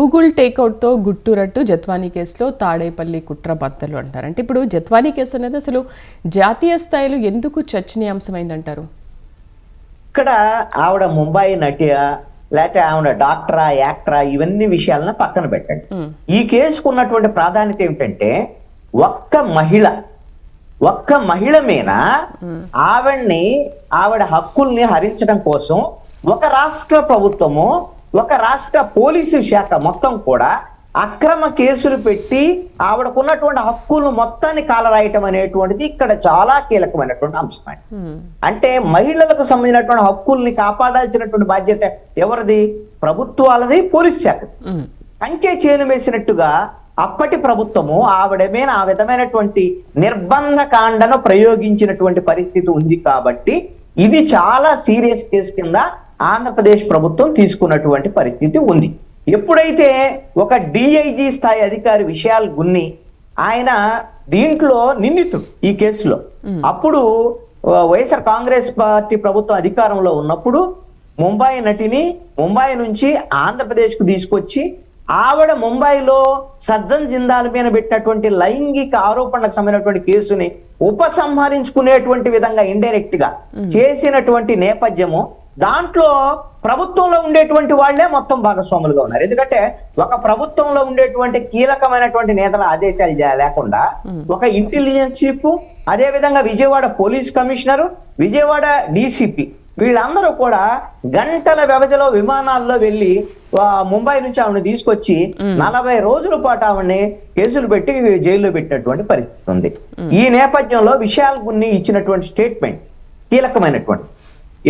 Google టేక్అవుట్తో గుట్టురట్టు Jethwani కేసులో తాడేపల్లి కుట్ర బద్దలు అంటారు. అంటే ఇప్పుడు జత్వానీ కేసు అనేది అసలు జాతీయ స్థాయిలో ఎందుకు చర్చనీయాంశమైందంటారు? ఇక్కడ ఆవిడ ముంబై నటియా లేకపోతే ఆవిడ డాక్టరా యాక్టరా ఇవన్నీ విషయాలను పక్కన పెట్టండి. ఈ కేసుకు ఉన్నటువంటి ప్రాధాన్యత ఏమిటంటే ఒక్క మహిళ ఒక్క మహిళ మీద ఆవిడ్ని ఆవిడ హక్కుల్ని హరించడం కోసం ఒక రాష్ట్ర ప్రభుత్వము ఒక రాష్ట్ర పోలీసు శాఖ మొత్తం కూడా అక్రమ కేసులు పెట్టి ఆవిడకున్నటువంటి హక్కులను మొత్తాన్ని కాలరాయటం అనేటువంటిది ఇక్కడ చాలా కీలకమైనటువంటి అంశం అండి. అంటే మహిళలకు సంబంధించినటువంటి హక్కుల్ని కాపాడాల్సినటువంటి బాధ్యత ఎవరిది? ప్రభుత్వాలది పోలీస్ శాఖ కంచె చేను వేసినట్టుగా అప్పటి ప్రభుత్వము ఆవిడ మీద ఆ విధమైనటువంటి నిర్బంధ కాండను ప్రయోగించినటువంటి పరిస్థితి ఉంది కాబట్టి ఇది చాలా సీరియస్ కేసు కింద ఆంధ్రప్రదేశ్ ప్రభుత్వం తీసుకున్నటువంటి పరిస్థితి ఉంది. ఎప్పుడైతే ఒక డిఐజీ స్థాయి అధికారి విషయాలు గున్ని ఆయన దీంట్లో నిందితుడు ఈ కేసులో. అప్పుడు వైఎస్ఆర్ కాంగ్రెస్ పార్టీ ప్రభుత్వం అధికారంలో ఉన్నప్పుడు ముంబై నటిని ముంబై నుంచి ఆంధ్రప్రదేశ్కు తీసుకొచ్చి ఆవిడ ముంబైలో సజ్జన్ జిందాల్ మీద పెట్టినటువంటి లైంగిక ఆరోపణలకు సంబంధించినటువంటి కేసుని ఉపసంహరించుకునేటువంటి విధంగా ఇండైరెక్ట్గా చేసినటువంటి నేపథ్యము దాంట్లో ప్రభుత్వంలో ఉండేటువంటి వాళ్ళే మొత్తం భాగస్వాములుగా ఉన్నారు. ఎందుకంటే ఒక ప్రభుత్వంలో ఉండేటువంటి కీలకమైనటువంటి నేతల ఆదేశాలు లేకుండా ఒక ఇంటెలిజెన్స్ చీఫ్ అదే విధంగా Vijayawada police commissioner Vijayawada DCP వీళ్ళందరూ కూడా గంటల వ్యవధిలో విమానాల్లో వెళ్ళి ముంబై నుంచి ఆవిడని తీసుకొచ్చి నలభై రోజుల పాటు ఆవిడని కేసులు పెట్టి జైల్లో పెట్టినటువంటి పరిస్థితి ఉంది. ఈ నేపథ్యంలో విశాల్ గున్ని ఇచ్చినటువంటి స్టేట్మెంట్ కీలకమైనటువంటి.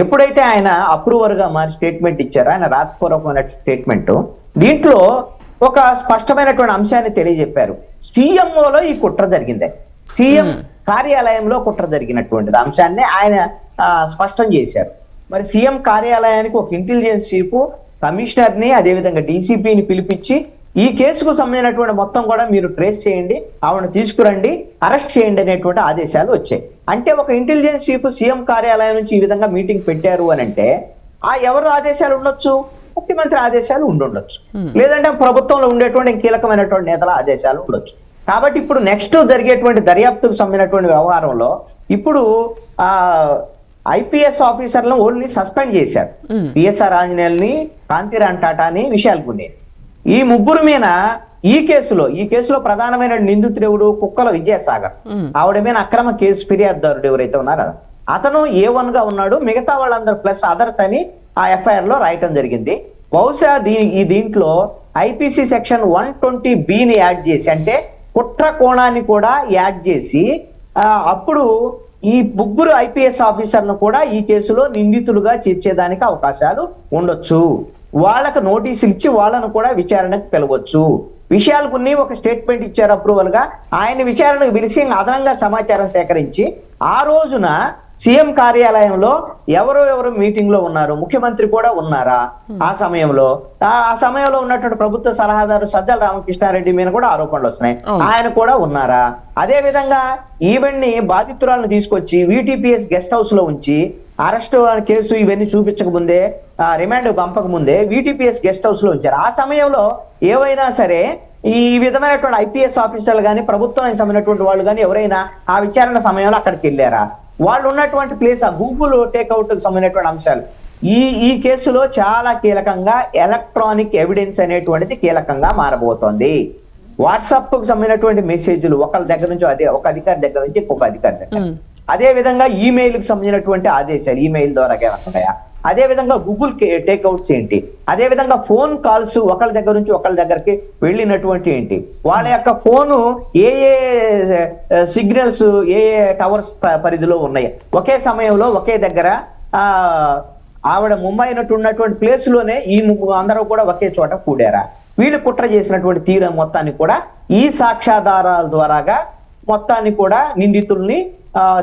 ఎప్పుడైతే ఆయన అప్రూవర్గా మారి స్టేట్మెంట్ ఇచ్చారో ఆయన రాతపూర్వకమైన స్టేట్మెంట్ దీంట్లో ఒక స్పష్టమైనటువంటి అంశాన్ని తెలియజెప్పారు. సీఎంఓలో ఈ కుట్ర జరిగింది. సీఎం కార్యాలయంలో కుట్ర జరిగినటువంటిది అంశాన్ని ఆయన స్పష్టం చేశారు. మరి సీఎం కార్యాలయానికి ఒక ఇంటెలిజెన్స్ చీఫ్ కమిషనర్ని అదేవిధంగా డీసీపీని పిలిపించి ఈ కేసుకు సంబంధించినటువంటి మొత్తం కూడా మీరు ట్రేస్ చేయండి ఆవిడ తీసుకురండి అరెస్ట్ చేయండి అనేటువంటి ఆదేశాలు వచ్చాయి. అంటే ఒక ఇంటెలిజెన్స్ చీఫ్ సీఎం కార్యాలయం నుంచి ఈ విధంగా మీటింగ్ పెట్టారు అని అంటే ఆ ఎవరు ఆదేశాలు ఉండొచ్చు? ముఖ్యమంత్రి ఆదేశాలు ఉండుండొచ్చు. లేదంటే ప్రభుత్వంలో ఉండేటువంటి కీలకమైనటువంటి నేతల ఆదేశాలు ఉండొచ్చు. కాబట్టి ఇప్పుడు నెక్స్ట్ జరిగేటువంటి దర్యాప్తుకు సంబంధించినటువంటి వ్యవహారంలో ఇప్పుడు ఆ ఐపీఎస్ ఆఫీసర్లను ఓన్లీ సస్పెండ్ చేశారు. పిఎస్ఆర్ ఆంజనేయుల్ని కాంతిరాన్ టాటాని విశాల్ గునే ఈ ముగ్గురు మీద ఈ కేసులో ఈ కేసులో ప్రధానమైన నిందితుడు ఎవడు కుక్కల విజయసాగర్. ఆవిడ మీద అక్రమ కేసు ఫిర్యాదుదారుడు ఎవరైతే ఉన్నారో అతను. ఏ వన్గా ఉన్నాడు? మిగతా వాళ్ళందరూ ప్లస్ అదర్స్ అని ఆ ఎఫ్ఐఆర్లో రాయటం జరిగింది. బహుశా దీ ఈ దీంట్లో ఐపీసీ సెక్షన్ వన్ ట్వంటీ బిని యాడ్ చేసి అంటే కుట్ర కోణాన్ని కూడా యాడ్ చేసి అప్పుడు ఈ ముగ్గురు ఐపీఎస్ ఆఫీసర్ను కూడా ఈ కేసులో నిందితులుగా చేర్చేదానికి అవకాశాలు ఉండొచ్చు. వాళ్ళకు నోటీసులు ఇచ్చి వాళ్ళను కూడా విచారణకు పిలవచ్చు. విషయాలు కొన్ని ఒక స్టేట్మెంట్ ఇచ్చారు అప్రూవల్గా. ఆయన విచారణకు పిలిచి అదనంగా సమాచారం సేకరించి ఆ రోజున సీఎం కార్యాలయంలో ఎవరు ఎవరు మీటింగ్లో ఉన్నారు. ముఖ్యమంత్రి కూడా ఉన్నారా? ఆ సమయంలో. ఆ సమయంలో ఉన్నటువంటి ప్రభుత్వ సలహాదారు సజ్జల రామకృష్ణారెడ్డి మీద కూడా ఆరోపణలు వస్తున్నాయి. ఆయన కూడా ఉన్నారా? అదే విధంగా ఈవెన్ బాధితురాలను తీసుకొచ్చి విటిపిఎస్ గెస్ట్ హౌస్లో ఉంచి అరెస్ట్ కేసు ఇవన్నీ చూపించక ముందే ఆ, రిమాండ్ పంపక ముందే విటిపిఎస్ గెస్ట్ హౌస్లో ఉంచారు. ఆ సమయంలో ఏవైనా సరే ఈ విధమైనటువంటి ఐపీఎస్ ఆఫీసర్లు కానీ ప్రభుత్వానికి సంబంధించినటువంటి వాళ్ళు కానీ ఎవరైనా ఆ విచారణ సమయంలో అక్కడికి వెళ్ళారా? వాళ్ళు ఉన్నటువంటి ప్లేస్ ఆ గూగుల్ టేక్అవుట్కి సంబంధించినటువంటి అంశాలు. ఈ ఈ కేసులో చాలా కీలకంగా ఎలక్ట్రానిక్ ఎవిడెన్స్ అనేటువంటిది కీలకంగా మారబోతోంది. వాట్సాప్కు సంబంధించినటువంటి మెసేజ్లు ఒకళ్ళ దగ్గర నుంచి అదే ఒక అధికారి దగ్గర నుంచి ఇంకొక అధికారి దగ్గర. అదే విధంగా సంబంధించినటువంటి ఆదేశాలు ఈమెయిల్ ద్వారా వస్తాయా అదే విధంగా గూగుల్ టేక్అవుట్స్ ఏంటి? అదే విధంగా ఫోన్ కాల్స్ ఒకళ్ళ దగ్గర నుంచి ఒకళ్ళ దగ్గరికి వెళ్ళినటువంటి ఏంటి? వాళ్ళ యొక్క ఫోను ఏ ఏ సిగ్నల్స్ ఏ ఏ టవర్స్ పరిధిలో ఉన్నాయి? ఒకే సమయంలో ఒకే దగ్గర ఆవిడ ముంబై ఉన్నటువంటి ప్లేస్లోనే ఈ అందరూ కూడా ఒకే చోట కూడారా? వీళ్ళు కుట్ర చేసినటువంటి తీరం మొత్తాన్ని కూడా ఈ సాక్ష్యాధారాల ద్వారాగా మొత్తాన్ని కూడా నిందితుల్ని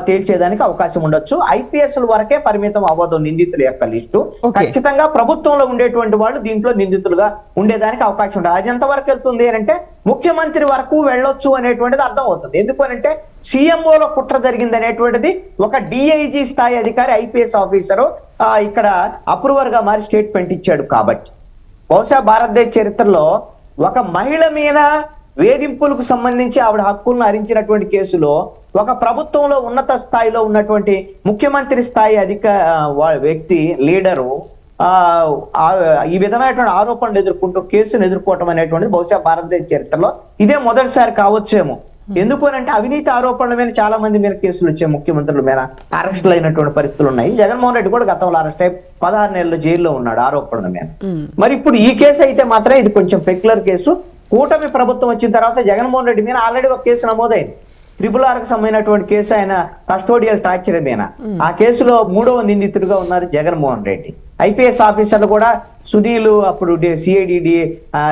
తేల్చేదానికి అవకాశం ఉండొచ్చు. ఐపీఎస్ వరకే పరిమితం అవ్వదు నిందితుల యొక్క లిస్టు. ఖచ్చితంగా ప్రభుత్వంలో ఉండేటువంటి వాళ్ళు దీంట్లో నిందితులుగా ఉండేదానికి అవకాశం ఉంటుంది అది ఎంతవరకు వెళ్తుంది అని అంటే ముఖ్యమంత్రి వరకు వెళ్ళొచ్చు అనేటువంటిది అర్థం అవుతుంది. ఎందుకు అని అంటే సీఎంఓలో కుట్ర జరిగింది అనేటువంటిది ఒక డిఐజీ స్థాయి అధికారి ఐపీఎస్ ఆఫీసరు ఇక్కడ అప్రూవర్గా మారి స్టేట్మెంట్ ఇచ్చాడు కాబట్టి. బహుశా భారతదేశ చరిత్రలో ఒక మహిళ మీద వేధింపులకు సంబంధించి ఆవిడ హక్కులను హరించినటువంటి కేసులో ఒక ప్రభుత్వంలో ఉన్నత స్థాయిలో ఉన్నటువంటి ముఖ్యమంత్రి స్థాయి అధిక వ్యక్తి లీడరు ఈ విధమైనటువంటి ఆరోపణలు ఎదుర్కొంటూ కేసును ఎదుర్కోవటం అనేటువంటిది బహుశా భారతదేశ చరిత్రలో ఇదే మొదటిసారి కావచ్చేమో. ఎందుకు అని అంటే అవినీతి ఆరోపణల మీద చాలా మంది మీద కేసులు వచ్చాయి ముఖ్యమంత్రుల మీద అరెస్టులు అయినటువంటి పరిస్థితులు ఉన్నాయి. జగన్మోహన్ రెడ్డి కూడా గతంలో అరెస్ట్ అయి పదహారు నెలలు జైల్లో ఉన్నాడు ఆరోపణల మీద. మరి ఇప్పుడు ఈ కేసు అయితే మాత్రం ఇది కొంచెం పెక్యులర్ కేసు. కూటమి ప్రభుత్వం వచ్చిన తర్వాత జగన్మోహన్ రెడ్డి మీద ఆల్రెడీ ఒక కేసు నమోదైంది. త్రిపుల్ ఆర్కు సంబంధించినటువంటి కేసు ఆయన కస్టోడియల్ టార్చర్ మీద. ఆ కేసులో మూడవ నిందితుడిగా ఉన్నారు జగన్మోహన్ రెడ్డి. ఐపీఎస్ ఆఫీసర్లు కూడా సునీల్ అప్పుడు సిఐడి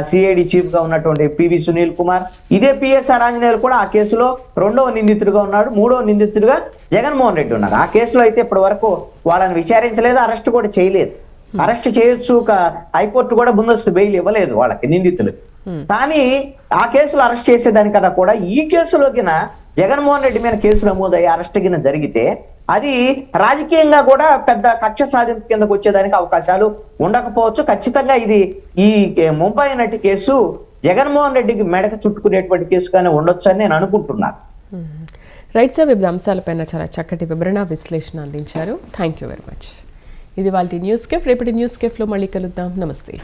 సిఐడి చీఫ్గా ఉన్నటువంటి పివి సునీల్ కుమార్ ఇదే పిఎస్ఆర్ ఆంజనేయులు కూడా ఆ కేసులో రెండవ నిందితుడిగా ఉన్నాడు మూడవ నిందితుడిగా జగన్మోహన్ రెడ్డి ఉన్నారు. ఆ కేసులో అయితే ఇప్పటి వరకు వాళ్ళని విచారించలేదు అరెస్ట్ కూడా చేయలేదు. అరెస్ట్ చేయొచ్చు హైకోర్టు కూడా ముందస్తు బెయిల్ ఇవ్వలేదు వాళ్ళకి నిందితులు. కానీ ఆ కేసులో అరెస్ట్ చేసేదానికన్నా కూడా ఈ కేసులోకిన జగన్మోహన్ రెడ్డి మీద కేసు నమోదయ్యి అరెస్ట్ కింద జరిగితే అది రాజకీయంగా కూడా పెద్ద కక్ష సాధింపు కిందకు వచ్చేదానికి అవకాశాలు ఉండకపోవచ్చు. ఖచ్చితంగా ఇది ఈ ముంబై నటి కేసు జగన్మోహన్ రెడ్డికి మెడకు చుట్టుకునేటువంటి కేసుగానే ఉండొచ్చు అని నేను అనుకుంటున్నాను. రైట్ సార్ వివిధ అంశాలపైన చాలా చక్కటి వివరణ విశ్లేషణ అందించారు. థ్యాంక్ యూ వెరీ మచ్ ఇది వాళ్ళ న్యూస్ కేఫ్. రేపటి న్యూస్ కేఫ్లో మళ్ళీ కలుద్దాం. నమస్తే.